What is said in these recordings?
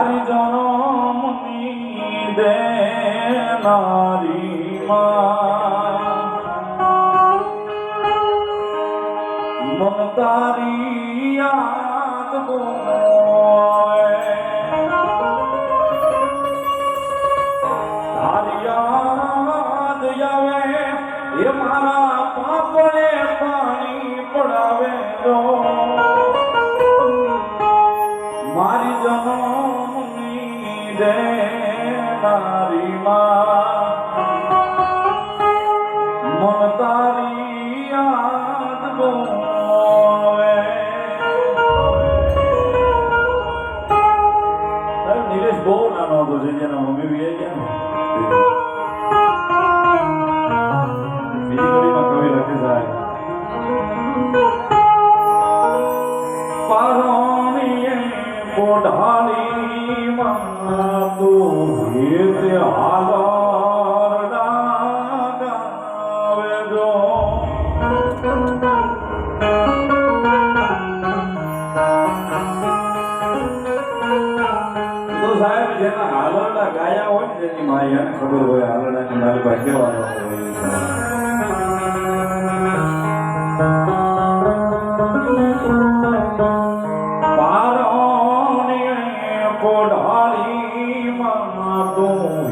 મારી જનમની દેનારી મન તારી યાદ તારી યાદ આવે એ મારા પાપડે પાણી પડાવે. દેનારી માં મન તારી યાદ નિલેશ બહુ નાનો હતો જે જેના જેના હાલરડા ગાયા હોય ને તેની માઈ એને ખબર હોય હાલરડાની મારી પાસે કેવાનો હોય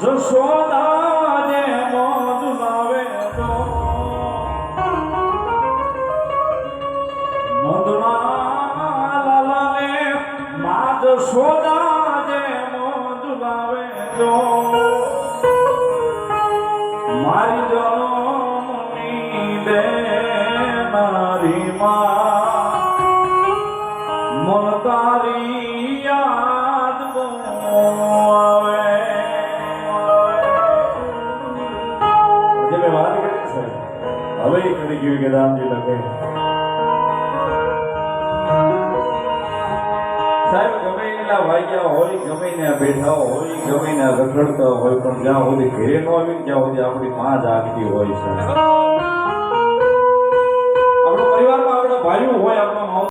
માં જશોદા જે મોજ લાવે તો? નંદના લાલાને માં જશોદા જે મોજ લાવે તો? મારી જનમની દેનારી માં હવે કરી ગયું કે રામજી લખે સાહેબ, ગમે એટલા વાગ્યા હોય, ગમે ને બેઠા હોય, ગમે ને રખડતા હોય, પણ જ્યાં સુધી ઘરે ન ત્યાં સુધી આપણી માં જાગતી હોય છે. આપણો પરિવારમાં આપણા ભાઈઓ હોય, આપણો